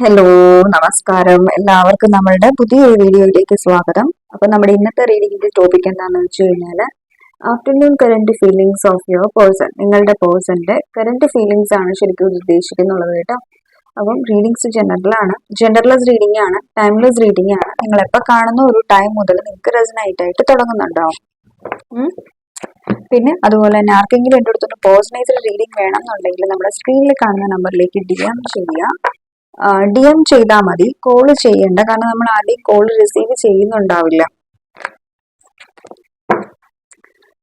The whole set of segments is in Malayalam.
ഹലോ നമസ്കാരം. എല്ലാവർക്കും നമ്മളുടെ പുതിയൊരു വീഡിയോയിലേക്ക് സ്വാഗതം. അപ്പൊ നമ്മുടെ ഇന്നത്തെ റീഡിങ്ങിന്റെ ടോപ്പിക് എന്താണെന്ന് വെച്ച് കഴിഞ്ഞാൽ afternoon current feelings of your person നിങ്ങളുടെ പേഴ്സന്റെ കറന്റ് ഫീലിംഗ്സ് ആണ് ശരിക്കും ഉദ്ദേശിക്കുന്നുള്ളത് കേട്ടോ. അപ്പം റീഡിങ്സ് ജനറൽ ആണ്. ജനറലസ് റീഡിംഗ് ആണ് ടൈംലെസ് റീഡിംഗ് ആണ്. നിങ്ങൾ എപ്പോൾ കാണുന്ന ഒരു ടൈം മുതൽ നിങ്ങൾക്ക് റെസനായിട്ടായിട്ട് ആയിട്ട് തുടങ്ങുന്നുണ്ടാവും പിന്നെ അതുപോലെ തന്നെ ആർക്കെങ്കിലും എന്റെ അടുത്തൊന്ന് പേഴ്സണൈസ്ഡ് റീഡിംഗ് വേണം എന്നുണ്ടെങ്കിൽ നമ്മുടെ സ്ക്രീനിൽ കാണുന്ന നമ്പറിലേക്ക് ഡി എം ചെയ്യുക ഡി എം ചെയ്താൽ മതി. കോൾ ചെയ്യേണ്ട. കാരണം നമ്മൾ ആദ്യം കോൾ റിസീവ് ചെയ്യുന്നുണ്ടാവില്ല.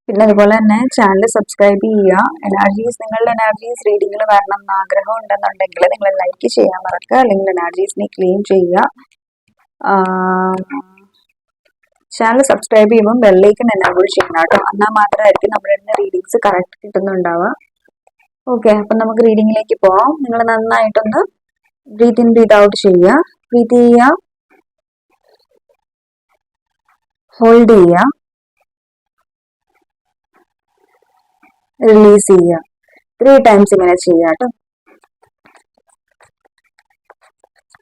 പിന്നെ അതുപോലെ തന്നെ ചാനൽ സബ്സ്ക്രൈബ് ചെയ്യുക. എനർജീസ് നിങ്ങളുടെ എനർജീസ് റീഡിങ്ങിൽ വരണം എന്ന് ആഗ്രഹം ഉണ്ടെന്നുണ്ടെങ്കിൽ നിങ്ങൾ ലൈക്ക് ചെയ്യാൻ മറക്കുക. അല്ലെങ്കിൽ എനർജീസിനെ ക്ലെയിം ചെയ്യുക. ചാനൽ സബ്സ്ക്രൈബ് ചെയ്യുമ്പോൾ ബെല്ലൈക്കൺ എനേബിൾ ചെയ്യണം കേട്ടോ. എന്നാൽ മാത്രമായിരിക്കും നമ്മുടെ തന്നെ റീഡിങ്സ് കറക്റ്റ് കിട്ടുന്നുണ്ടാവുക. ഓക്കെ അപ്പം നമുക്ക് റീഡിങ്ങിലേക്ക് പോവാം. നിങ്ങൾ നന്നായിട്ടൊന്ന് ബ്രീത്ത് ഇൻ ബ്രീത്ത് ഔട്ട് ചെയ്യുക. ബ്രീത്ത് ചെയ്യുക? ഹോൾഡ് ചെയ്യുക. റിലീസ് ചെയ്യുക. ത്രീ ടൈംസ് ഇങ്ങനെ ചെയ്യുക കേട്ടോ.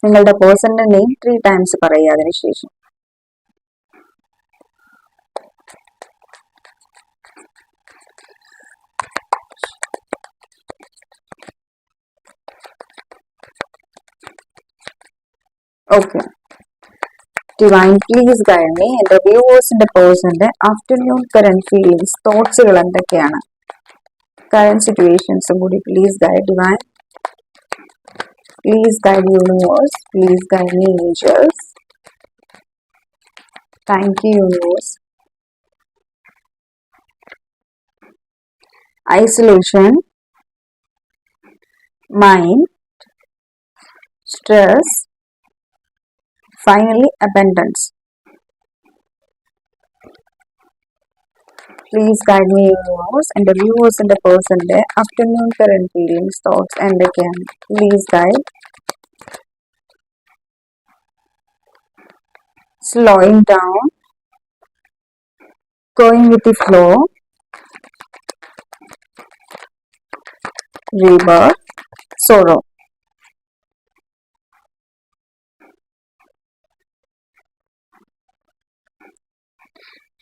നിങ്ങളുടെ പേഴ്സണിന്റെ നെയിം ത്രീ ടൈംസ് പറയുക അതിനുശേഷം. Okay divine please guide me എന്റെ വ്യൂവേഴ്സിന്റെ പേഴ്സന്റെ ആഫ്റ്റർനൂൺ കറന്റ് ഫീലിങ്സ് തോട്ട്സുകൾ എന്തൊക്കെയാണ്? കറന്റ് സിറ്റുവേഷൻസും കൂടി please guide divine please guide universe please guide me angels thank you universe isolation, mind, stress, finally abundance. Please guide me universe and the viewers and the person there. Afternoon current feelings, thoughts and again. Please guide. Slowing down. Going with the flow. Rebirth. Sorrow.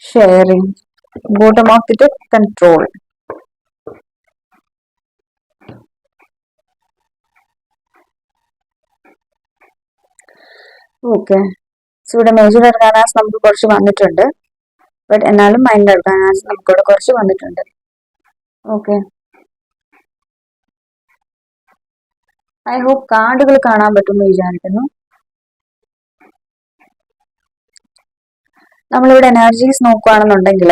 Sharing. Bottom of the control. Okay so ഇവിടെ മേജർ അർഗാനാസ് നമുക്ക് കുറച്ച് വന്നിട്ടുണ്ട്. ബട്ട് എന്നാലും മൈൻഡ് അർഗാനാസ് നമുക്കിവിടെ കുറച്ച് വന്നിട്ടുണ്ട്. ഓക്കെ ഐ ഹോപ്പ് കാർഡുകൾ കാണാൻ പറ്റുമെന്ന് വിചാരിക്കുന്നു. നമ്മളിവിടെ എനർജീസ് നോക്കുകയാണെന്നുണ്ടെങ്കിൽ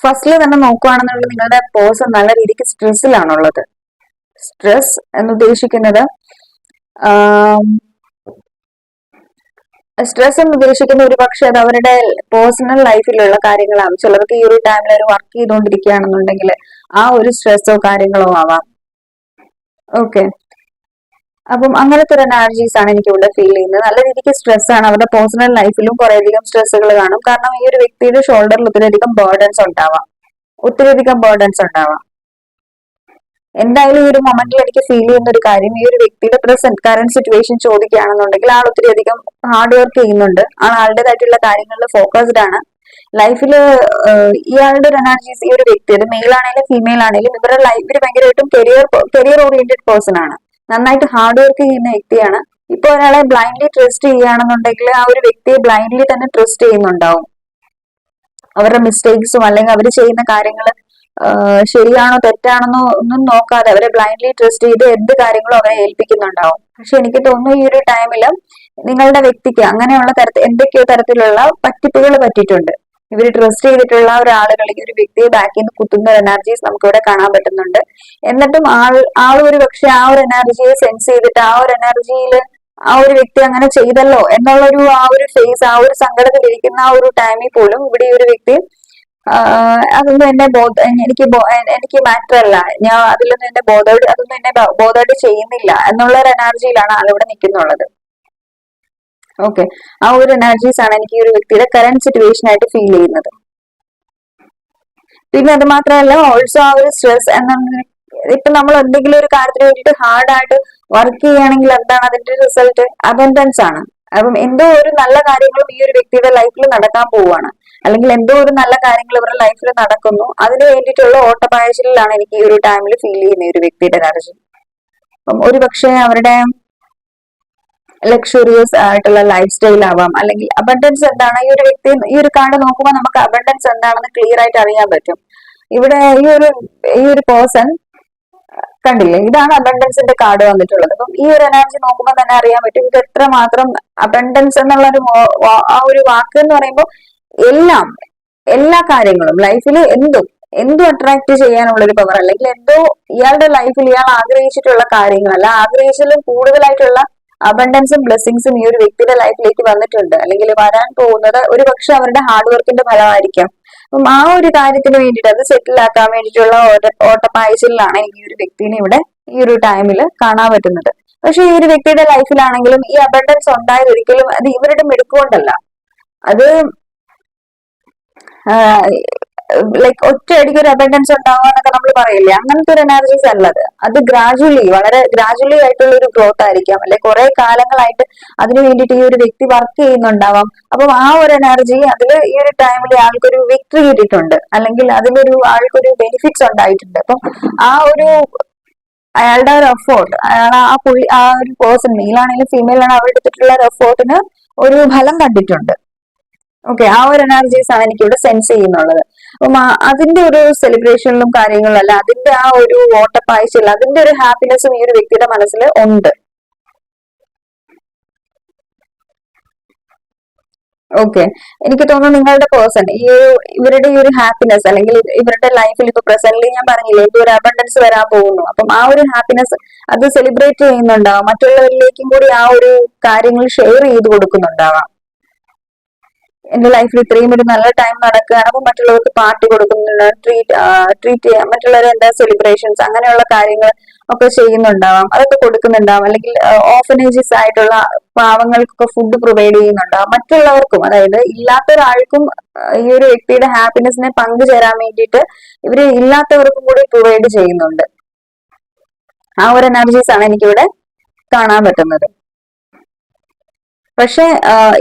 ഫസ്റ്റിൽ തന്നെ നോക്കുകയാണെന്നുണ്ടെങ്കിൽ നിങ്ങളുടെ പേഴ്സൺ നല്ല രീതിക്ക് സ്ട്രെസ്സിലാണുള്ളത് സ്ട്രെസ് എന്ന് ഉദ്ദേശിക്കുന്നത് സ്ട്രെസ് എന്ന് ഉദ്ദേശിക്കുന്ന ഒരു പക്ഷെ അത് അവരുടെ പേഴ്സണൽ ലൈഫിലുള്ള കാര്യങ്ങളാണ്. ചിലർക്ക് ഈ ഒരു ടൈമിൽ ഒരു വർക്ക് ചെയ്തുകൊണ്ടിരിക്കുകയാണെന്നുണ്ടെങ്കിൽ ആ ഒരു സ്ട്രെസ്സോ കാര്യങ്ങളോ ആവാം. ഓക്കെ അപ്പം അങ്ങനത്തെ ഒരു എനർജീസ് ആണ് എനിക്ക് ഇവിടെ ഫീൽ ചെയ്യുന്നത്. നല്ല രീതിക്ക് സ്ട്രെസ് ആണ്. അവരുടെ പേഴ്സണൽ ലൈഫിലും കുറേയധികം സ്ട്രെസ്സുകൾ കാണും. കാരണം ഈ ഒരു വ്യക്തിയുടെ ഷോൾഡറിൽ ഒത്തിരിയധികം ബേർഡൻസ് ഉണ്ടാവാം. ഒത്തിരിയധികം ബേർഡൻസ് ഉണ്ടാവാം. എന്തായാലും ഈ ഒരു മൊമെന്റിൽ എനിക്ക് ഫീൽ ചെയ്യുന്ന ഒരു കാര്യം ഈ ഒരു വ്യക്തിയുടെ പ്രസന്റ് കറന്റ് സിറ്റുവേഷൻ ചോദിക്കുകയാണെന്നുണ്ടെങ്കിൽ ആൾ ഒത്തിരി അധികം ഹാർഡ് വർക്ക് ചെയ്യുന്നുണ്ട്. ആൾ ആളുടേതായിട്ടുള്ള കാര്യങ്ങളിൽ ഫോക്കസ്ഡ് ആണ്. ലൈഫിൽ ഇയാളുടെ ഒരു എനർജീസ് ഈ ഒരു വ്യക്തി അത് മെയിൽ ആണെങ്കിലും ഫീമെയിൽ ആണെങ്കിലും ഇവരുടെ ലൈഫിൽ ഭയങ്കരമായിട്ടും കരിയർ കരിയർ ഓറിയന്റഡ് പേഴ്സൺ ആണ്. നന്നായിട്ട് ഹാർഡ് വർക്ക് ചെയ്യുന്ന വ്യക്തിയാണ്. ഇപ്പൊ ഒരാളെ ബ്ലൈൻഡ്ലി ട്രസ്റ്റ് ചെയ്യുകയാണെന്നുണ്ടെങ്കിൽ ആ ഒരു വ്യക്തിയെ ബ്ലൈൻഡ്ലി തന്നെ ട്രസ്റ്റ് ചെയ്യുന്നുണ്ടാവും. അവരുടെ മിസ്റ്റേക്സും അല്ലെങ്കിൽ അവർ ചെയ്യുന്ന കാര്യങ്ങൾ ശരിയാണോ തെറ്റാണെന്നോ ഒന്നും നോക്കാതെ അവരെ ബ്ലൈൻഡ്ലി ട്രസ്റ്റ് ചെയ്ത് എന്ത് കാര്യങ്ങളും അവരെ ഏൽപ്പിക്കുന്നുണ്ടാവും. പക്ഷെ എനിക്ക് തോന്നുന്നു ഈ ഒരു ടൈമിൽ നിങ്ങളുടെ വ്യക്തിക്ക് അങ്ങനെയുള്ള തരത്തിൽ എന്തൊക്കെയോ തരത്തിലുള്ള പറ്റിപ്പുകൾ പറ്റിയിട്ടുണ്ട്. ഇവർ ട്രസ്റ്റ് ചെയ്തിട്ടുള്ള ഒരാളുകൾ ഈ ഒരു വ്യക്തിയെ ബാക്കിൽ നിന്ന് കുത്തുന്ന ഒരു എനർജീസ് നമുക്ക് ഇവിടെ കാണാൻ പറ്റുന്നുണ്ട്. എന്നിട്ടും ആൾ ആൾ ഒരു പക്ഷെ ആ ഒരു എനർജിയെ സെൻസ് ചെയ്തിട്ട് ആ ഒരു എനർജിയിൽ ആ ഒരു വ്യക്തി അങ്ങനെ ചെയ്തല്ലോ എന്നുള്ളൊരു ആ ഒരു ഫേസ് ആ ഒരു സങ്കടത്തിലിരിക്കുന്ന ആ ഒരു ടൈമിൽ പോലും ഇവിടെ ഈ ഒരു വ്യക്തി അതൊന്നും എന്നെ ബോധ എനിക്ക് എനിക്ക് മാറ്റർ അല്ല ഞാൻ അതിലൊന്നും എന്നെ ബോധോട് അതൊന്നും എന്നെ ബോധോട് ചെയ്യുന്നില്ല എന്നുള്ള ഒരു എനർജിയിലാണ് ആളിവിടെ നിൽക്കുന്നുള്ളത്. ഓക്കെ. ആ ഒരു എനർജീസ് ആണ് എനിക്ക് ഈ ഒരു വ്യക്തിയുടെ കറന്റ് സിറ്റുവേഷൻ ആയിട്ട് ഫീൽ ചെയ്യുന്നത്. പിന്നെ അത് മാത്രമല്ല ഓൾസോ ആ ഒരു സ്ട്രെസ് എന്ന ഇപ്പൊ നമ്മൾ എന്തെങ്കിലും ഒരു കാര്യത്തിന് വേണ്ടിയിട്ട് ഹാർഡായിട്ട് വർക്ക് ചെയ്യുകയാണെങ്കിൽ എന്താണ് അതിന്റെ റിസൾട്ട് അബൻഡൻസ് ആണ്. അപ്പം എന്തോ ഒരു നല്ല കാര്യങ്ങളും ഈ ഒരു വ്യക്തിയുടെ ലൈഫിൽ നടക്കാൻ പോവുകയാണ്. അല്ലെങ്കിൽ എന്തോ ഒരു നല്ല കാര്യങ്ങൾ ഇവരുടെ ലൈഫിൽ നടക്കുന്നു. അതിന് വേണ്ടിയിട്ടുള്ള ഓട്ടപ്പായച്ചിലാണ് എനിക്ക് ഈ ഒരു ടൈമിൽ ഫീൽ ചെയ്യുന്ന ഒരു വ്യക്തിയുടെ എനർജി അപ്പം ഒരു പക്ഷേ അവരുടെ ലക്ഷറിയസ് ആയിട്ടുള്ള ലൈഫ് സ്റ്റൈൽ ആവാം. അല്ലെങ്കിൽ അബണ്ടൻസ് എന്താണ്? ഈ ഒരു വ്യക്തി ഈ ഒരു കാർഡ് നോക്കുമ്പോൾ നമുക്ക് അബണ്ടൻസ് എന്താണെന്ന് ക്ലിയർ ആയിട്ട് അറിയാൻ പറ്റും. ഇവിടെ ഈ ഒരു ഈ ഒരു പേഴ്സൺ കണ്ടില്ലേ? ഇതാണ് അബണ്ടൻസിന്റെ കാർഡ് വന്നിട്ടുള്ളത്. അപ്പം ഈ ഒരു എനർജി നോക്കുമ്പോൾ തന്നെ അറിയാൻ പറ്റും. ഇത് എത്ര മാത്രം അബണ്ടൻസ് എന്നുള്ള ഒരു ആ ഒരു വാക്ക് എന്ന് പറയുമ്പോൾ എല്ലാം എല്ലാ കാര്യങ്ങളും ലൈഫിൽ എന്തും എന്തും അട്രാക്ട് ചെയ്യാനുള്ള ഒരു പവർ അല്ലെങ്കിൽ എന്തോ ഇയാളുടെ ലൈഫിൽ ഇയാൾ ആഗ്രഹിച്ചിട്ടുള്ള കാര്യങ്ങൾ അല്ല ആഗ്രഹിച്ചാലും കൂടുതലായിട്ടുള്ള അബണ്ടൻസും ബ്ലെസ്സിങ്സും ഈ ഒരു വ്യക്തിയുടെ ലൈഫിലേക്ക് വന്നിട്ടുണ്ട്. അല്ലെങ്കിൽ വരാൻ പോകുന്നത് ഒരു പക്ഷെ അവരുടെ ഹാർഡ് വർക്കിന്റെ ഫലമായിരിക്കാം. അപ്പം ആ ഒരു കാര്യത്തിന് വേണ്ടിയിട്ട് അത് സെറ്റിൽ ആക്കാൻ വേണ്ടിയിട്ടുള്ള ഓട്ടപ്പായച്ചിലാണ് എനിക്ക് ഈ ഒരു വ്യക്തിനെ ഇവിടെ ഈ ഒരു ടൈമിൽ കാണാൻ പറ്റുന്നത്. പക്ഷെ ഈ ഒരു വ്യക്തിയുടെ ലൈഫിലാണെങ്കിലും ഈ അബണ്ടൻസ് ഉണ്ടായത് ഒരിക്കലും അത് ഇവരുടെ മെടുക്കുകൊണ്ടല്ല അത് ലൈക്ക് ഒറ്റയടിക്ക് ഒരു അബൻഡൻസ് ഉണ്ടാവുക എന്നൊക്കെ നമ്മൾ പറയില്ലേ? അങ്ങനത്തെ ഒരു എനർജീസ് അല്ലത് അത് ഗ്രാജുവലി വളരെ ഗ്രാജുവലി ആയിട്ടുള്ള ഒരു ഗ്രോത്ത് ആയിരിക്കാം. അല്ലെ കുറെ കാലങ്ങളായിട്ട് അതിനു വേണ്ടിയിട്ട് ഈ ഒരു വ്യക്തി വർക്ക് ചെയ്യുന്നുണ്ടാവാം. അപ്പം ആ ഒരു എനർജി അതിൽ ഈ ഒരു ടൈമിൽ ആൾക്കൊരു വിക്ടറി കിട്ടിയിട്ടുണ്ട്. അല്ലെങ്കിൽ അതിലൊരു ആൾക്കൊരു ബെനിഫിറ്റ്സ് ഉണ്ടായിട്ടുണ്ട്. അപ്പം ആ ഒരു അയാളുടെ ഒരു എഫോർട്ട് അയാൾ ആ പുള്ളി ആ ഒരു പേഴ്സൺ മെയിലാണെങ്കിലും ഫീമെയിൽ ആണെങ്കിലും അവർ എടുത്തിട്ടുള്ള ഒരു എഫോർട്ടിന് ഒരു ഫലം കണ്ടിട്ടുണ്ട്. ഓക്കെ ആ ഒരു എനർജീസ് ആണ് എനിക്ക് ഇവിടെ സെൻസ് ചെയ്യുന്നുള്ളത്. അപ്പം അതിന്റെ ഒരു സെലിബ്രേഷനിലും കാര്യങ്ങളും അല്ല അതിന്റെ ആ ഒരു ഓട്ടപ്പായ്ചയില്ല അതിന്റെ ഒരു ഹാപ്പിനെസ്സും ഈ ഒരു വ്യക്തിയുടെ മനസ്സിൽ ഉണ്ട്. ഓക്കെ എനിക്ക് തോന്നുന്നു നിങ്ങളുടെ പേഴ്സൺ ഈ ഇവരുടെ ഈ ഒരു ഹാപ്പിനെസ് അല്ലെങ്കിൽ ഇവരുടെ ലൈഫിൽ ഇപ്പൊ പ്രസന്റ്ലി ഞാൻ പറഞ്ഞില്ലേ ഇപ്പൊ ഒരു അബണ്ടൻസ് വരാൻ പോകുന്നു. അപ്പം ആ ഒരു ഹാപ്പിനെസ് അത് സെലിബ്രേറ്റ് ചെയ്യുന്നുണ്ടാവാം. മറ്റുള്ളവരിലേക്കും കൂടി ആ ഒരു കാര്യങ്ങൾ ഷെയർ ചെയ്ത് കൊടുക്കുന്നുണ്ടാവാം. എന്റെ ലൈഫിൽ ഇത്രയും ഒരു നല്ല ടൈം നടക്കുകയാണ്. അപ്പൊ മറ്റുള്ളവർക്ക് പാർട്ടി കൊടുക്കുന്നുണ്ട് ട്രീറ്റ് ട്രീറ്റ് ചെയ്യാം. മറ്റുള്ളവരെ എന്താ സെലിബ്രേഷൻസ് അങ്ങനെയുള്ള കാര്യങ്ങൾ ഒക്കെ ചെയ്യുന്നുണ്ടാവാം. അതൊക്കെ കൊടുക്കുന്നുണ്ടാവാം. അല്ലെങ്കിൽ ഓഫനേജസ് ആയിട്ടുള്ള പാവങ്ങൾക്കൊക്കെ ഫുഡ് പ്രൊവൈഡ് ചെയ്യുന്നുണ്ടാവാം. മറ്റുള്ളവർക്കും അതായത് ഇല്ലാത്ത ഒരാൾക്കും ഈ ഒരു വ്യക്തിയുടെ ഹാപ്പിനെസിനെ പങ്കുചേരാൻ വേണ്ടിയിട്ട് ഇവർ ഇല്ലാത്തവർക്കും കൂടി പ്രൊവൈഡ് ചെയ്യുന്നുണ്ട്. ആ ഒരു എനർജീസ് ആണ് എനിക്കിവിടെ കാണാൻ പറ്റുന്നത്. പക്ഷെ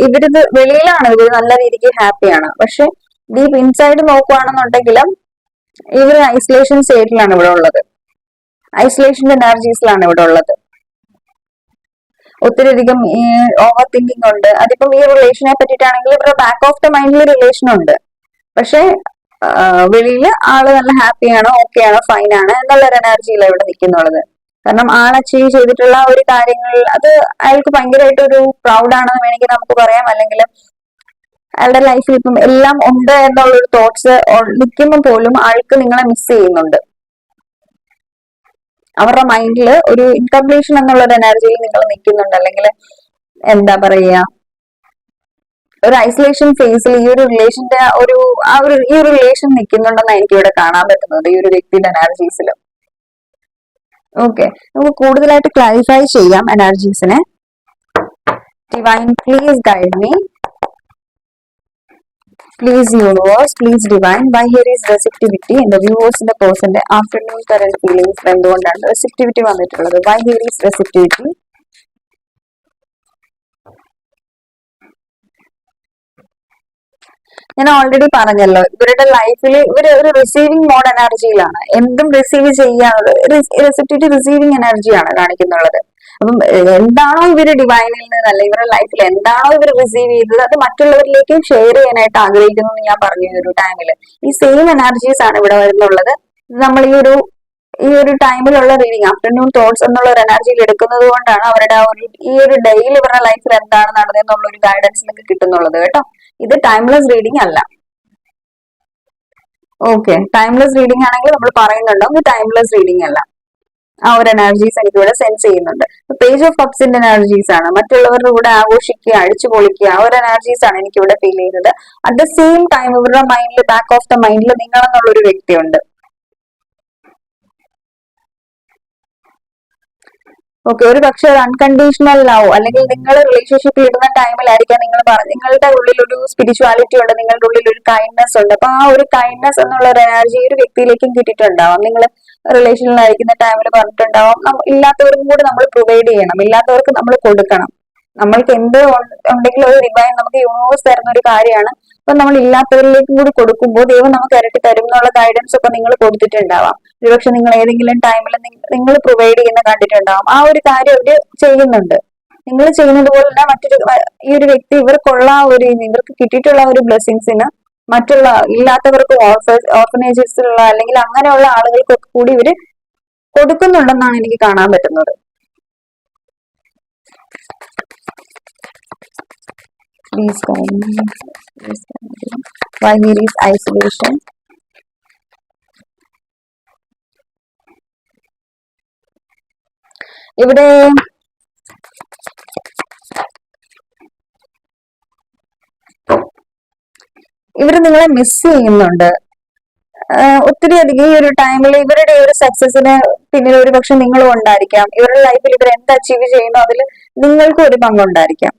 ഇവരിത് വെളിയിലാണ്. ഇവർ നല്ല രീതിക്ക് ഹാപ്പിയാണ് പക്ഷെ ഡീപ് ഇൻസൈഡ് നോക്കുകയാണെന്നുണ്ടെങ്കിലും ഇവർ ഐസൊലേഷൻ സ്റ്റേറ്റിലാണ് ഇവിടെ ഉള്ളത്. ഐസൊലേഷൻ എനർജീസിലാണ് ഇവിടെ ഉള്ളത്. ഒത്തിരി അധികം ഈ ഓവർ തിങ്കിങ് ഉണ്ട്. അതിപ്പം ഈ റിലേഷനെ പറ്റിയിട്ടാണെങ്കിൽ ഇവരുടെ ബാക്ക് ഓഫ് ദ മൈൻഡിൽ റിലേഷൻ ഉണ്ട്. പക്ഷെ വെളിയിൽ ആൾ നല്ല ഹാപ്പിയാണോ ഓക്കെ ആണോ ഫൈനാണ് എന്നുള്ളൊരു എനർജിയിലാണ് ഇവിടെ നിൽക്കുന്നുള്ളത്. കാരണം ആൾ അച്ചീവ് ചെയ്തിട്ടുള്ള ഒരു കാര്യങ്ങൾ അത് അയാൾക്ക് ഭയങ്കരമായിട്ട് ഒരു പ്രൗഡ് ആണെന്ന് വേണമെങ്കിൽ നമുക്ക് പറയാം. അല്ലെങ്കിൽ അയാളുടെ ലൈഫിൽ ഇപ്പം എല്ലാം ഉണ്ട് എന്നുള്ള ഒരു തോട്ട്സ് നിൽക്കുമ്പോൾ പോലും ആൾക്ക് നിങ്ങളെ മിസ് ചെയ്യുന്നുണ്ട്. അവരുടെ മൈൻഡിൽ ഒരു ഇൻകംപ്ലീഷൻ എന്നുള്ള ഒരു എനർജിയിൽ നിങ്ങൾ നിൽക്കുന്നുണ്ട്. അല്ലെങ്കിൽ എന്താ പറയുക ഒരു ഐസൊലേഷൻ ഫേസിൽ ഈ ഒരു റിലേഷന്റെ ഒരു ആ ഒരു ഈ ഒരു റിലേഷൻ നിൽക്കുന്നുണ്ടെന്നാണ് എനിക്ക് ഇവിടെ കാണാൻ പറ്റുന്നത്. ഈ ഒരു വ്യക്തിയുടെ എനർജീസിൽ ഓക്കെ നമുക്ക് കൂടുതലായിട്ട് ക്ലാരിഫൈ ചെയ്യാം എനർജീസിനെ divine please guide me please universe please divine by here is receptivity എന്റെ വ്യൂവേഴ്സിന്റെ പേഴ്സന്റെ ആഫ്റ്റർനൂൺ കറന്റ് ഫീലിംഗ്സ് എന്തുകൊണ്ടാണ് റെസിപ്റ്റിവിറ്റി വന്നിട്ടുള്ളത് ബൈ ഹിയർ ഈസ് റെസിപ്റ്റിവിറ്റി ഞാൻ ഓൾറെഡി പറഞ്ഞല്ലോ ഇവരുടെ ലൈഫിൽ ഇവർ ഒരു റിസീവിങ് മോഡ് എനർജിയിലാണ് എന്തും റിസീവ് ചെയ്യാനുള്ളത് റെസിപ്റ്റിറ്റി റിസീവിങ് എനർജിയാണ് കാണിക്കുന്നുള്ളത്. അപ്പം എന്താണോ ഇവർ ഡിവൈനിൽ നിന്ന് അല്ല ഇവരുടെ ലൈഫിൽ എന്താണോ ഇവർ റിസീവ് ചെയ്തത് അത് മറ്റുള്ളവരിലേക്കും ഷെയർ ചെയ്യാനായിട്ട് ആഗ്രഹിക്കുന്നു എന്ന് ഞാൻ പറഞ്ഞു ഈ ഒരു ടൈമിൽ ഈ സെയിം എനർജീസ് ആണ് ഇവിടെ വരുന്നുള്ളത്. നമ്മൾ ഈ ഒരു ഈ ഒരു ടൈമിലുള്ള റീഡിങ് ആഫ്റ്റർനൂൺ തോട്ട്സ് എന്നുള്ള ഒരു എനർജിയിൽ എടുക്കുന്നത് കൊണ്ടാണ് അവരുടെ ആ ഒരു ഈ ഒരു ഡെയിലി ഇവരുടെ ലൈഫിൽ എന്താണ് നടന്നതെന്നുള്ള ഒരു ഗൈഡൻസ് നിങ്ങൾക്ക് കിട്ടുന്നുള്ളത് കേട്ടോ. ഇത് ടൈംലെസ് റീഡിംഗ് അല്ല. ഓക്കെ ടൈംലെസ് റീഡിംഗ് ആണെങ്കിൽ നമ്മൾ പറയുന്നുണ്ടോ ഇത് ടൈംലെസ് റീഡിംഗ് അല്ല. ആ ഒരു എനർജീസ് എനിക്ക് ഇവിടെ സെൻസ് ചെയ്യുന്നുണ്ട് പേജ് ഓഫ് കപ്സിന്റെ എനർജീസ് ആണ്. മറ്റുള്ളവരുടെ കൂടെ ആഘോഷിക്കുക അഴിച്ചു പൊളിക്കുക ആ ഒരു എനർജീസ് ആണ് എനിക്ക് ഇവിടെ ഫീൽ ചെയ്യുന്നത്. അറ്റ് ദ സെയിം ടൈം ഇവരുടെ മൈൻഡിൽ ബാക്ക് ഓഫ് ദ മൈൻഡിൽ നിങ്ങളെന്നുള്ള ഒരു വ്യക്തിയുണ്ട്. ഓക്കെ ഒരു പക്ഷെ ഒരു അൺകണ്ടീഷണൽ ലവ് അല്ലെങ്കിൽ നിങ്ങൾ റിലേഷൻഷിപ്പിൽ ഇടുന്ന ടൈമിലായിരിക്കാം നിങ്ങൾ പറഞ്ഞ നിങ്ങളുടെ ഉള്ളിൽ ഒരു സ്പിരിച്വാലിറ്റി ഉണ്ട് നിങ്ങളുടെ ഉള്ളിൽ ഒരു കൈൻഡ്നെസ് ഉണ്ട്. അപ്പൊ ആ ഒരു കൈൻഡ്നെസ് എന്നുള്ള ഒരു എനർജി ഒരു വ്യക്തിയിലേക്കും കിട്ടിയിട്ടുണ്ടാവാം. നിങ്ങൾ റിലേഷനിലായിരിക്കുന്ന ടൈമിൽ പറഞ്ഞിട്ടുണ്ടാവാം. ഇല്ലാത്തവർക്കും കൂടി നമ്മൾ പ്രൊവൈഡ് ചെയ്യണം. ഇല്ലാത്തവർക്ക് നമ്മൾ കൊടുക്കണം. നമ്മൾക്ക് എന്ത് ഉണ്ടെങ്കിലും ഒരു ഡിവൈൻ നമുക്ക് യൂണിവേഴ്സ് തരുന്ന ഒരു കാര്യമാണ്. അപ്പൊ നമ്മൾ ഇല്ലാത്തവരിലേക്കും കൂടി കൊടുക്കുമ്പോൾ ദൈവം നമുക്ക് ഇരട്ടി തരും എന്നുള്ള ഗൈഡൻസ് ഒക്കെ നിങ്ങൾ കൊടുത്തിട്ടുണ്ടാവാം. ഒരുപക്ഷെ നിങ്ങൾ ഏതെങ്കിലും ടൈമിൽ നിങ്ങൾ പ്രൊവൈഡ് ചെയ്യുന്ന കണ്ടിട്ടുണ്ടാവും. ആ ഒരു കാര്യം അവർ ചെയ്യുന്നുണ്ട്. നിങ്ങൾ ചെയ്യുന്നത് പോലെ തന്നെ മറ്റൊരു ഈ ഒരു വ്യക്തി ഇവർക്കുള്ള ഒരു ഇവർക്ക് കിട്ടിയിട്ടുള്ള ഒരു ബ്ലെസ്സിങ്സിന് മറ്റുള്ള ഇല്ലാത്തവർക്ക് ഓർഫനേജസിലുള്ള അല്ലെങ്കിൽ അങ്ങനെയുള്ള ആളുകൾക്കൊക്കെ കൂടി ഇവർ കൊടുക്കുന്നുണ്ടെന്നാണ് എനിക്ക് കാണാൻ പറ്റുന്നത്. Please me. Please me. Why here is isolation? ഇവിടെ ഇവർ നിങ്ങളെ മിസ് ചെയ്യുന്നുണ്ട് ഒത്തിരി അധികം ഈ ഒരു ടൈമിൽ ഇവരുടെ ഒരു സക്സസിന് പിന്നിൽ ഒരു പക്ഷെ നിങ്ങളും ഉണ്ടായിരിക്കാം ഇവരുടെ ലൈഫിൽ ഇവർ എന്ത് അച്ചീവ് ചെയ്യുന്നു അതിൽ നിങ്ങൾക്കും ഒരു പങ്കുണ്ടായിരിക്കാം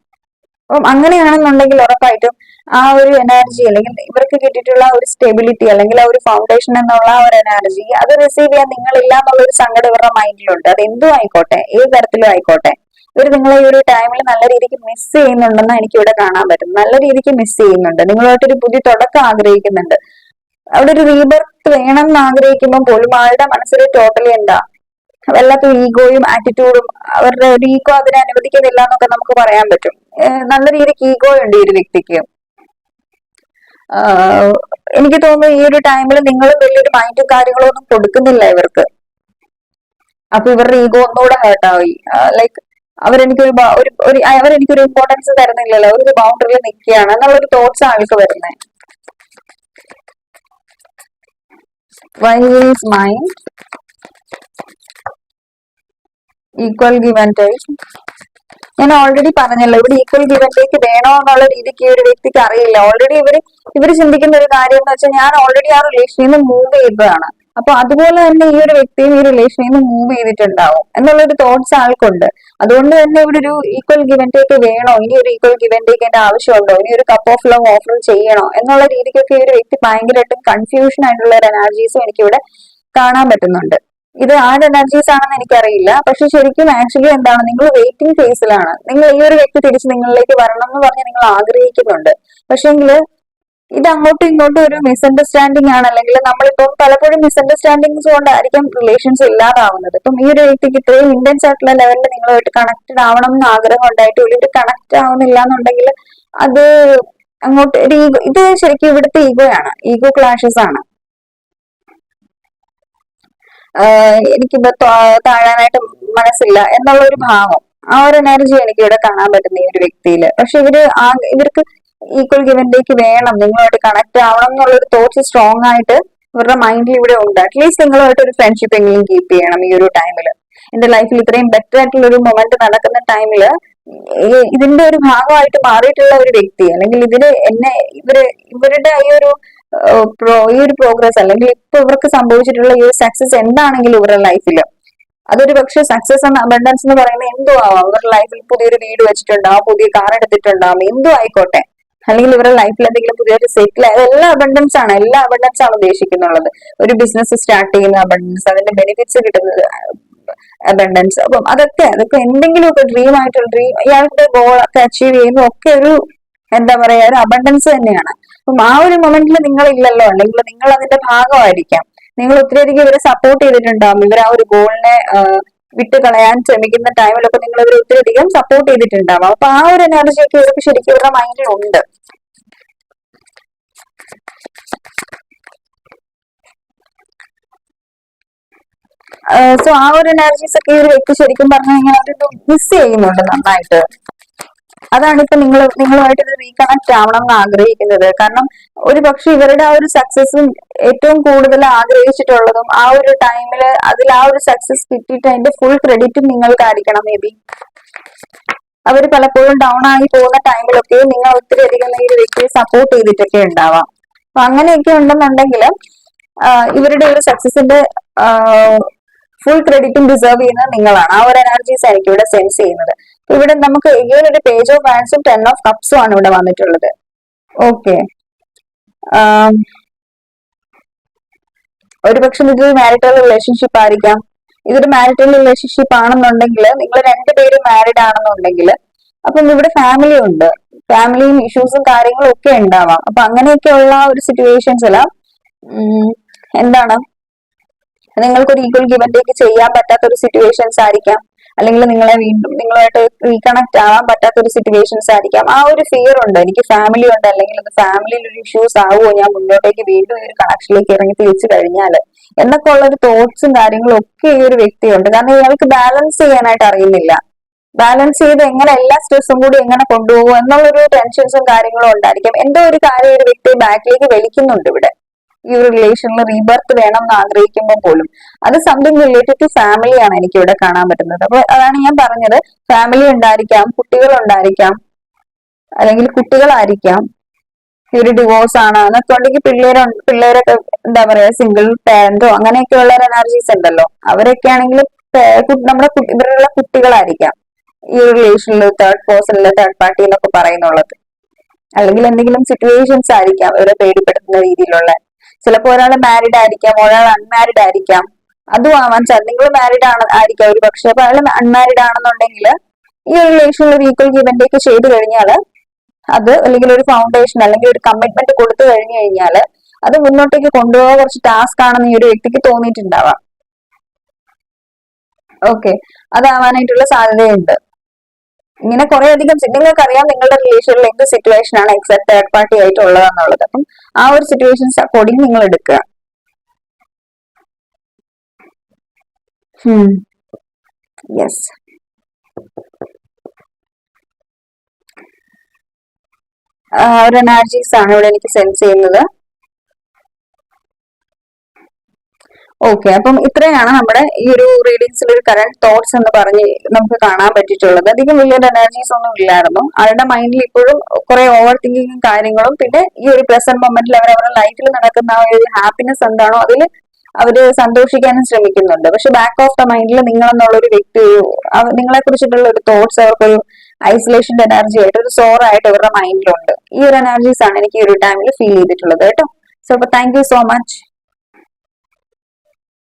അപ്പം അങ്ങനെയാണെന്നുണ്ടെങ്കിൽ ഉറപ്പായിട്ടും ആ ഒരു എനർജി അല്ലെങ്കിൽ ഇവർക്ക് കിട്ടിയിട്ടുള്ള ഒരു സ്റ്റെബിലിറ്റി അല്ലെങ്കിൽ ആ ഒരു ഫൗണ്ടേഷൻ എന്നുള്ള ഒരു എനർജി അത് റിസീവ് ചെയ്യാൻ നിങ്ങളില്ല എന്നുള്ള ഒരു സങ്കടം ഇവരുടെ മൈൻഡിലുണ്ട് അത് എന്തും ആയിക്കോട്ടെ ഏത് തരത്തിലും ആയിക്കോട്ടെ. ഇവർ നിങ്ങളെ ഈ ഒരു ടൈമിൽ നല്ല രീതിക്ക് മിസ് ചെയ്യുന്നുണ്ടെന്ന് എനിക്ക് ഇവിടെ കാണാൻ പറ്റും. നല്ല രീതിക്ക് മിസ് ചെയ്യുന്നുണ്ട്. നിങ്ങളുമായിട്ടൊരു പുതിയ തുടക്കം ആഗ്രഹിക്കുന്നുണ്ട്. അവിടെ ഒരു റീബർത്ത് വേണം എന്ന് ആഗ്രഹിക്കുമ്പോൾ പോലും ആളുടെ മനസ്സിൽ ടോട്ടലി എന്താ വല്ലാത്ത ഈഗോയും ആറ്റിറ്റ്യൂഡും അവരുടെ ഒരു ഈഗോ അതിനെ അനുവദിക്കുന്നില്ല എന്നൊക്കെ നമുക്ക് പറയാൻ പറ്റും. നല്ല രീതിക്ക് ഈഗോ ഉണ്ട് ഈ ഒരു വ്യക്തിക്ക്. എനിക്ക് തോന്നുന്നു ഈ ഒരു ടൈമിൽ നിങ്ങൾ വലിയൊരു മൈൻഡും കാര്യങ്ങളും ഒന്നും കൊടുക്കുന്നില്ല ഇവർക്ക്. അപ്പൊ ഇവരുടെ ഈഗോ ഒന്നുകൂടെ ഹേർട്ടായി ലൈക്ക് അവരെനിക്കൊരു ഒരു ഒരു ഇമ്പോർട്ടൻസ് തരുന്നില്ലല്ലോ. ഒരു ബൗണ്ടറിയിൽ നിൽക്കുകയാണ് എന്നുള്ളൊരു തോട്ട്സ് ആൾക്ക് വരുന്നത് why is mind equal given take ഞാൻ ഓൾറെഡി പറഞ്ഞല്ലോ ഇവിടെ ഈക്വൽ ഗിവൻ ടേക്ക് വേണോ എന്നുള്ള രീതിക്ക് ഒരു വ്യക്തിക്ക് അറിയില്ല. ഓൾറെഡി ഇവർ ഇവർ ചിന്തിക്കുന്ന ഒരു കാര്യം എന്ന് വെച്ചാൽ ഞാൻ ഓൾറെഡി ആ റിലേഷനിൽ നിന്ന് മൂവ് ചെയ്തതാണ്. അപ്പൊ അതുപോലെ തന്നെ ഈ ഒരു വ്യക്തിയും ഈ റിലേഷനിൽ നിന്ന് മൂവ് ചെയ്തിട്ടുണ്ടാവും എന്നുള്ളൊരു തോട്ട്സ് ആൾക്കുണ്ട്. അതുകൊണ്ട് തന്നെ ഇവിടെ ഒരു ഈക്വൽ ഗിവൻ ടേക്ക് വേണോ? ഇനി ഒരു ഈക്വൽ ഗിവൻ ആൻഡ് ടേക്കിന്റെ ആവശ്യമുണ്ടോ? ഇനി ഒരു കപ്പ് ഓഫ് ലവ് ഓഫർ ചെയ്യണോ? എന്നുള്ള രീതിക്കൊക്കെ ഈ ഒരു വ്യക്തി ഭയങ്കരമായിട്ടും കൺഫ്യൂഷൻ ആയിട്ടുള്ള ഒരു എനർജീസും എനിക്കിവിടെ കാണാൻ പറ്റുന്നുണ്ട്. ഇത് ആര് എനർജീസ് ആണെന്ന് എനിക്കറിയില്ല. പക്ഷെ ശരിക്കും ആക്ച്വലി എന്താണ് നിങ്ങൾ വെയിറ്റിംഗ് ഫേസിലാണ് നിങ്ങൾ ഈ ഒരു വ്യക്തി തിരിച്ച് നിങ്ങളിലേക്ക് വരണം എന്ന് പറഞ്ഞ് നിങ്ങൾ ആഗ്രഹിക്കുന്നുണ്ട്. പക്ഷെങ്കിൽ ഇത് അങ്ങോട്ടും ഇങ്ങോട്ടും ഒരു മിസ്അണ്ടർസ്റ്റാൻഡിംഗ് ആണ്. അല്ലെങ്കിൽ നമ്മളിപ്പം പലപ്പോഴും മിസ്അണ്ടർസ്റ്റാൻഡിങ്സ് കൊണ്ടായിരിക്കും റിലേഷൻസ് ഇല്ലാതാവുന്നത്. ഇപ്പം ഈ ഒരു വ്യക്തിക്ക് ഇത്രയും ഇന്റൻസ് ആയിട്ടുള്ള ലെവലിൽ നിങ്ങളുമായിട്ട് കണക്റ്റഡ് ആവണം എന്ന് ആഗ്രഹം ഉണ്ടായിട്ട് ഇവിടെ കണക്ട് ആവുന്നില്ല എന്നുണ്ടെങ്കിൽ അത് അങ്ങോട്ട് ഒരു ഈഗോ ഇത് ശരിക്കും ഇവിടുത്തെ ഈഗോയാണ് ഈഗോ ക്ലാഷസ് ആണ്. ആഹ് എനിക്കിപ്പോ താഴാനായിട്ട് മനസ്സില്ല എന്നുള്ള ഒരു ഭാവം. ആ ഒരു എനർജി എനിക്ക് ഇവിടെ കാണാൻ പറ്റുന്ന ഈ ഒരു വ്യക്തിയിൽ. പക്ഷെ ഇവർ ഇവർക്ക് ഈക്വൽ ഗിവൻഡേക്ക് വേണം നിങ്ങളുമായിട്ട് കണക്ട് ആവണം എന്നുള്ള ഒരു തോട്ട്സ് സ്ട്രോങ് ആയിട്ട് ഇവരുടെ മൈൻഡിൽ ഇവിടെ ഉണ്ട്. അറ്റ്ലീസ്റ്റ് നിങ്ങളുമായിട്ട് ഒരു ഫ്രണ്ട്ഷിപ്പ് എങ്കിലും കീപ്പ് ചെയ്യണം ഈ ഒരു ടൈമിൽ എന്റെ ലൈഫിൽ ഇത്രയും ബെറ്റർ ആയിട്ടുള്ള ഒരു മൊമെന്റ് നടക്കുന്ന ടൈമിൽ ഇതിന്റെ ഒരു ഭാഗമായിട്ട് മാറിയിട്ടുള്ള ഒരു വ്യക്തി അല്ലെങ്കിൽ ഇതിന് എന്നെ ഇവർ ഇവരുടെ ഈ ഒരു ഈ ഒരു പ്രോഗ്രസ് അല്ലെങ്കിൽ ഇപ്പൊ ഇവർക്ക് സംഭവിച്ചിട്ടുള്ള ഈ ഒരു സക്സസ് എന്താണെങ്കിലും ഇവരുടെ ലൈഫിൽ അതൊരു പക്ഷെ സക്സസ് എന്ന അബണ്ടൻസ് എന്ന് പറയുന്നത് എന്തോ ആവാം. ഇവരുടെ ലൈഫിൽ പുതിയൊരു വീട് വെച്ചിട്ടുണ്ടാവും പുതിയ കാർ എടുത്തിട്ടുണ്ടാവും എന്തോ ആയിക്കോട്ടെ. അല്ലെങ്കിൽ ഇവരുടെ ലൈഫിൽ എന്തെങ്കിലും പുതിയൊരു സെറ്റിൽ അതെല്ലാം അബണ്ടൻസ് ആണ് എല്ലാ അബണ്ടൻസ് ആണ് ഉദ്ദേശിക്കുന്നുള്ളത്. ഒരു ബിസിനസ് സ്റ്റാർട്ട് ചെയ്യുന്ന അബണ്ടൻസ് അതിന്റെ ബെനിഫിറ്റ്സ് കിട്ടുന്നത് അബണ്ടൻസ് അപ്പം അതൊക്കെ അതൊക്കെ എന്തെങ്കിലും എന്തെങ്കിലുമൊക്കെ ഡ്രീം ആയിട്ടുള്ള ഡ്രീം ഇയാളുടെ ഗോൾ ഒക്കെ അച്ചീവ് ചെയ്യുന്ന ഒക്കെ ഒരു എന്താ പറയാ ഒരു അബണ്ടൻസ് തന്നെയാണ്. അപ്പം ആ ഒരു മൊമെന്റിൽ നിങ്ങൾ ഇല്ലല്ലോ അല്ലെങ്കിൽ നിങ്ങൾ അതിന്റെ ഭാഗമായിരിക്കാം. നിങ്ങൾ ഒത്തിരിയധികം ഇവരെ സപ്പോർട്ട് ചെയ്തിട്ടുണ്ടാവും. ഇവർ ആ ഒരു ഗോളിനെ വിട്ടു കളയാൻ ശ്രമിക്കുന്ന ടൈമിലൊക്കെ നിങ്ങൾ ഇവരെ ഒത്തിരിയധികം സപ്പോർട്ട് ചെയ്തിട്ടുണ്ടാവും. അപ്പൊ ആ ഒരു എനർജി ഒക്കെ ഇവർക്ക് ശരിക്കും ഇവരുടെ മൈൻഡിൽ ഉണ്ട്. സോ ആ ഒരു എനർജീസ് ഒക്കെ ഒരു വ്യക്തി ശരിക്കും പറഞ്ഞു കഴിഞ്ഞാൽ മിസ് ചെയ്യുന്നുണ്ട് നന്നായിട്ട്. അതാണ് ഇപ്പൊ നിങ്ങൾ നിങ്ങളുമായിട്ട് ഇത് റീകണക്ട് ആവണം എന്ന് ആഗ്രഹിക്കുന്നത്. കാരണം ഒരു പക്ഷെ ഇവരുടെ ആ ഒരു സക്സസും ഏറ്റവും കൂടുതൽ ആഗ്രഹിച്ചിട്ടുള്ളതും ആ ഒരു ടൈമിൽ അതിൽ ആ ഒരു സക്സസ് കിട്ടിയിട്ട് അതിന്റെ ഫുൾ ക്രെഡിറ്റും നിങ്ങൾക്കായിരിക്കണം മേ ബി അവർ പലപ്പോഴും ഡൗൺ ആയി പോകുന്ന ടൈമിലൊക്കെ നിങ്ങൾ ഒത്തിരി അധികം ഈ വ്യക്തിയെ സപ്പോർട്ട് ചെയ്തിട്ടൊക്കെ ഉണ്ടാവാം. അപ്പൊ അങ്ങനെയൊക്കെ ഉണ്ടെന്നുണ്ടെങ്കിൽ ഇവരുടെ ഒരു സക്സസിന്റെ ഫുൾ ക്രെഡിറ്റും ഡിസേർവ് ചെയ്യുന്നത് നിങ്ങളാണ്. ആ ഒരു എനർജീസ് ആയിരിക്കും ഇവിടെ സെൻസ് ചെയ്യുന്നത്. ഇവിടെ നമുക്ക് ഈ ഒരു പേജ് ഓഫ് ഹാൻഡ്സും ടെൻ ഓഫ് കപ്സും ആണ് ഇവിടെ വന്നിട്ടുള്ളത്. ഓക്കെ ഒരു പക്ഷെ ഇതൊരു മാരിറ്റൽ റിലേഷൻഷിപ്പ് ആയിരിക്കാം. ഇതൊരു മാരിറ്റൽ റിലേഷൻഷിപ്പ് ആണെന്നുണ്ടെങ്കിൽ നിങ്ങൾ രണ്ടുപേരും മാരിഡ് ആണെന്നുണ്ടെങ്കിൽ അപ്പം ഇവിടെ ഫാമിലി ഉണ്ട്. ഫാമിലിയും ഇഷ്യൂസും കാര്യങ്ങളും ഒക്കെ ഉണ്ടാവാം. അപ്പൊ അങ്ങനെയൊക്കെയുള്ള ഒരു സിറ്റുവേഷൻസിൽ എന്താണ്? നിങ്ങൾക്കൊരു ഈക്വൽ ഗിവൻ ടേക്ക് ചെയ്യാൻ പറ്റാത്ത ഒരു സിറ്റുവേഷൻസ് ആയിരിക്കാം. അല്ലെങ്കിൽ നിങ്ങളെ വീണ്ടും നിങ്ങളായിട്ട് റീകണക്ട് ആവാൻ പറ്റാത്ത ഒരു സിറ്റുവേഷൻസ് ആയിരിക്കാം. ആ ഒരു ഫിയർ ഉണ്ട്. എനിക്ക് ഫാമിലി ഉണ്ട്. അല്ലെങ്കിൽ അത് ഫാമിലിയിൽ ഒരു ഇഷ്യൂസ് ആവുമോ? ഞാൻ മുന്നോട്ടേക്ക് വീണ്ടും ഈ ഒരു കണക്ഷനിലേക്ക് ഇറങ്ങി തിരിച്ചു കഴിഞ്ഞാൽ എന്നൊക്കെ ഉള്ള ഒരു തോട്ട്സും കാര്യങ്ങളും ഒക്കെ ഈ ഒരു വ്യക്തിയുണ്ട്. കാരണം ഇയാൾക്ക് ബാലൻസ് ചെയ്യാനായിട്ട് അറിയുന്നില്ല. ബാലൻസ് ചെയ്ത് എങ്ങനെ എല്ലാ സ്ട്രെസ്സും കൂടി എങ്ങനെ കൊണ്ടുപോകും? എന്നുള്ളൊരു ടെൻഷൻസും കാര്യങ്ങളും ഉണ്ടായിരിക്കും. എന്തോ ഒരു കാര്യം ഒരു വ്യക്തി ബാക്കിലേക്ക് വലിക്കുന്നുണ്ട് ഇവിടെ. ഈ ഒരു റിലേഷനിൽ റീബർത്ത് വേണം എന്ന് ആഗ്രഹിക്കുമ്പോൾ പോലും. അത് സംതിങ് റിലേറ്റഡ് ടു ഫാമിലിയാണ് എനിക്ക് ഇവിടെ കാണാൻ പറ്റുന്നത്. അപ്പൊ അതാണ് ഞാൻ പറഞ്ഞത്. ഫാമിലി ഉണ്ടായിരിക്കാം കുട്ടികൾ ഉണ്ടായിരിക്കാം അല്ലെങ്കിൽ കുട്ടികളായിരിക്കാം. ഈ ഒരു ഡിവോഴ്സ് ആണ്. എന്നൊക്കെ ഉണ്ടെങ്കിൽ പിള്ളേരോ പിള്ളേരൊക്കെ എന്താ പറയാ സിംഗിൾ പാരന്റോ അങ്ങനെയൊക്കെയുള്ള എനർജീസ് ഉണ്ടല്ലോ. അവരൊക്കെ ആണെങ്കിൽ നമ്മുടെ ഇവരുള്ള കുട്ടികളായിരിക്കാം. ഈ റിലേഷനിൽ തേർഡ് പേഴ്സണിൽ തേർഡ് പാർട്ടി എന്നൊക്കെ പറയുന്നുള്ളത്. അല്ലെങ്കിൽ എന്തെങ്കിലും സിറ്റുവേഷൻസ് ആയിരിക്കാം ഇവരെ പേടിപ്പെടുത്തുന്ന രീതിയിലുള്ള ചിലപ്പോൾ ഒരാൾ മാരിഡ് ആയിരിക്കാം ഒരാൾ അൺമാരിഡ് ആയിരിക്കാം. അതും ആവാൻ സാധ്യത നിങ്ങൾ മാരിഡ് ആണ് ആയിരിക്കാം ഒരു പക്ഷെ. അപ്പൊ അയാൾ അൺമാരിഡ് ആണെന്നുണ്ടെങ്കിൽ ഈ ഒരു റിലേഷനിൽ ഈക്വൽ ഒക്കെ ചെയ്തു കഴിഞ്ഞാൽ അത് അല്ലെങ്കിൽ ഒരു ഫൗണ്ടേഷൻ അല്ലെങ്കിൽ ഒരു കമ്മിറ്റ്മെന്റ് കൊടുത്തു കഴിഞ്ഞു കഴിഞ്ഞാൽ അത് മുന്നോട്ടേക്ക് കൊണ്ടുപോകാൻ കുറച്ച് ടാസ്ക് ആണെന്ന് ഈ ഒരു വ്യക്തിക്ക് തോന്നിയിട്ടുണ്ടാവാം. ഓക്കെ അതാവാനായിട്ടുള്ള സാധ്യതയുണ്ട്. ഇങ്ങനെ കുറെ അധികം നിങ്ങൾക്ക് അറിയാം നിങ്ങളുടെ റിലേഷനിൽ എന്ത് സിറ്റുവേഷൻ ആണ് എക്സാക്ട് തേർഡ് പാർട്ടി ആയിട്ട് ഉള്ളതെന്നുള്ളത് അപ്പം ആ ഒരു സിറ്റുവേഷൻസ് അക്കോർഡിംഗ് നിങ്ങൾ എടുക്കുക. യെസ് ഒരു എനർജീസ് ആണ് ഇവിടെ എനിക്ക് സെൻസ് ചെയ്യുന്നത്. ഓക്കെ അപ്പം ഇത്രയാണ് നമ്മുടെ ഈ ഒരു റീഡിങ്സിൽ ഒരു കറണ്ട് തോട്ട്സ് എന്ന് പറഞ്ഞ് നമുക്ക് കാണാൻ പറ്റിയിട്ടുള്ളത്. അധികം വലിയൊരു എനർജീസ് ഒന്നും ഇല്ലായിരുന്നു. അവരുടെ മൈൻഡിൽ ഇപ്പോഴും കുറെ ഓവർ തിങ്കിങ്ങും കാര്യങ്ങളും പിന്നെ ഈ ഒരു പ്രസന്റ് മൊമെന്റിൽ അവർ അവരുടെ ലൈഫിൽ നടക്കുന്ന ആ ഒരു ഹാപ്പിനെസ് എന്താണോ അതിൽ അവർ സന്തോഷിക്കാനും ശ്രമിക്കുന്നുണ്ട്. പക്ഷെ ബാക്ക് ഓഫ് ദ മൈൻഡിൽ നിങ്ങൾ എന്നുള്ള ഒരു വ്യക്തി നിങ്ങളെ കുറിച്ചിട്ടുള്ള ഒരു തോട്ട്സ് അവർക്കൊരു ഐസൊലേഷന്റെ എനർജി ആയിട്ട് ഒരു സോർ ആയിട്ട് അവരുടെ മൈൻഡിലുണ്ട് ഈ ഒരു എനർജീസ് ആണ് എനിക്ക് ഈ ഒരു ടൈമിൽ ഫീൽ ചെയ്തിട്ടുള്ളത് കേട്ടോ. സോ അപ്പൊ താങ്ക് യു സോ മച്ച്